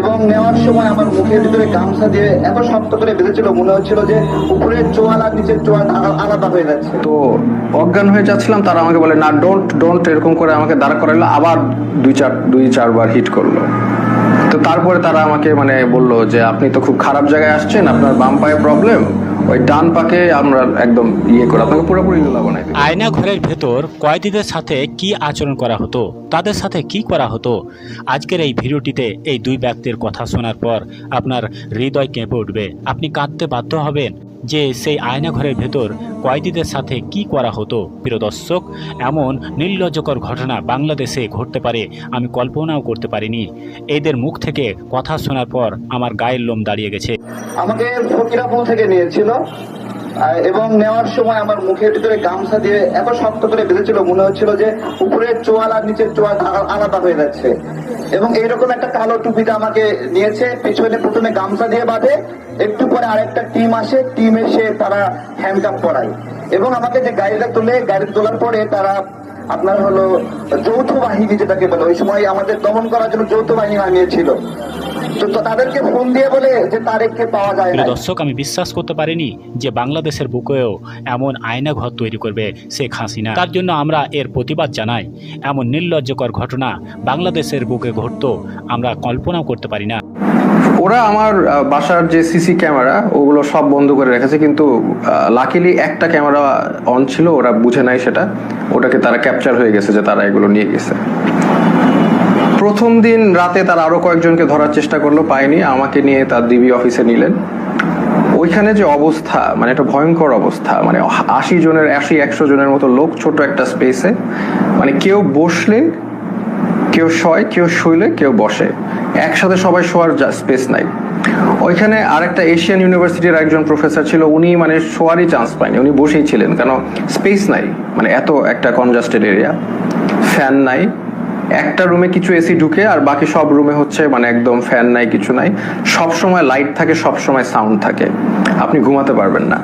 এবং নেওয়ার সময় আমার মুখের ভিতরে গামছা দিয়ে এত শক্ত করে বেঁধেছিল, মনে হচ্ছিল যে উপরের চোয়াল আর নিচের চোয়াল আলাদা হয়ে যাচ্ছে। তো অজ্ঞান হয়ে যাচ্ছিলাম, তারা আমাকে বলে, না ডোন্ট ডোন্ট এরকম করে আমাকে দাঁড় করাইলো। আবার দুই চার, দুই চারবার হিট করল। তো তারপরে তারা আমাকে মানে বলল যে, আপনি তো খুব খারাপ জায়গায় আসছেন, আপনার বাম পায়ে প্রবলেম ওই ডান পাকে আমরা একদম ইয়ে করে, আপনাকে পুরোপুরি লোলা বানাই আয়না ঘরের ভেতর কয়েদিদের সাথে কি আচরণ করা হতো, তাদের সাথে কি করা হতো, আজকের এই ভিডিওটিতে এই দুই ব্যক্তির কথা শোনার পর আপনার হৃদয় কেঁপে উঠবে। আপনি কাঁদতে বাধ্য হবেন। যে সেই আয়নাঘরের ভেতর কয়েদিদের সাথে কি করা হতো, প্রিয় দর্শক? এমন নির্লজ্জকর ঘটনা বাংলাদেশে ঘটতে পারে, আমি কল্পনাও করতে পারিনি। এদের মুখ থেকে কথা শোনার পর আমার গায়ের লোম দাঁড়িয়ে গেছে। আমাকে ফকিরাপুর থেকে নিয়েছিল। এবং নেওয়ার সময় আমার মুখের ভিতরে গামছা দিয়ে এত শক্ত করে বেঁধেছিল, মনে হচ্ছিল যে উপরের চোয়াল আর নিচের চোয়াল আলাদা হয়ে যাচ্ছে। এবং এইরকম একটা কালো টুপিটা আমাকে নিয়েছে, পেছনে প্রথমে গামছা দিয়ে বাঁধে, একটু পরে আরেকটা টিম আসে, টিম এসে তারা হ্যান্ডকাপ পরায়। এবং আমাকে যে গাড়িটা তোলে, গাড়ি তোলার পরে তারা আপনার হলো যৌথ বাহিনী যেটাকে বলে, ওই সময় আমাদের দমন করার জন্য যৌথ বাহিনী নামিয়েছিল। তো তো তাদেরকে ফোন দিয়ে বলে যে তারেককে পাওয়া যায় না দর্শক আমি বিশ্বাস করতে পারিনি যে বাংলাদেশের বুকেও এমন আয়না ঘর তৈরি করবে শেখ হাসিনা। তার জন্য আমরা এর প্রতিবাদ জানাই। এমন নির্লজ্জকর ঘটনা বাংলাদেশের বুকে ঘটতো আমরা কল্পনাও করতে পারি না। ওরা আমার বাসার যে সিসি ক্যামেরা ওগুলো সব বন্ধ করে রেখেছে কিন্তু লাকিলি একটা ক্যামেরা অন ছিল ওরা বুঝে নাই সেটা। ওটাকে তারা ক্যাপচার হয়ে গেছে যে তারা এগুলো নিয়ে গেছে। প্রথম দিন রাতে তারা আরও কয়েকজনকে ধরার চেষ্টা করল, পায়নি, আমাকে নিয়ে তার ডিবি অফিসে নিলেন। ওইখানে যে অবস্থা মানে একটা ভয়ঙ্কর অবস্থা মানে আশি জনের, আশি, একশো জনের মতো লোক ছোট একটা স্পেসে মানে কেউ বসলে, কেউ শয়, কেউ শুইলে, কেউ বসে। একসাথে সবাই শোয়ার স্পেস নাই। ওইখানে আরেকটা এশিয়ান ইউনিভার্সিটির একজন প্রফেসর ছিল, উনি মানে শোয়ারই চান্স পায়নি, উনি বসেই ছিলেন, কেন স্পেস নাই মানে এত একটা কনজাস্টেড এরিয়া ফ্যান নাই। একটা রুমে কিছু এসি ঢুকে আর বাকি সব রুমে হচ্ছে মানে একদম ফ্যান নাই, কিছু নাই। সব সময় লাইট থাকে সব সময় সাউন্ড থাকে। আপনি ঘুমাতে পারবেন না।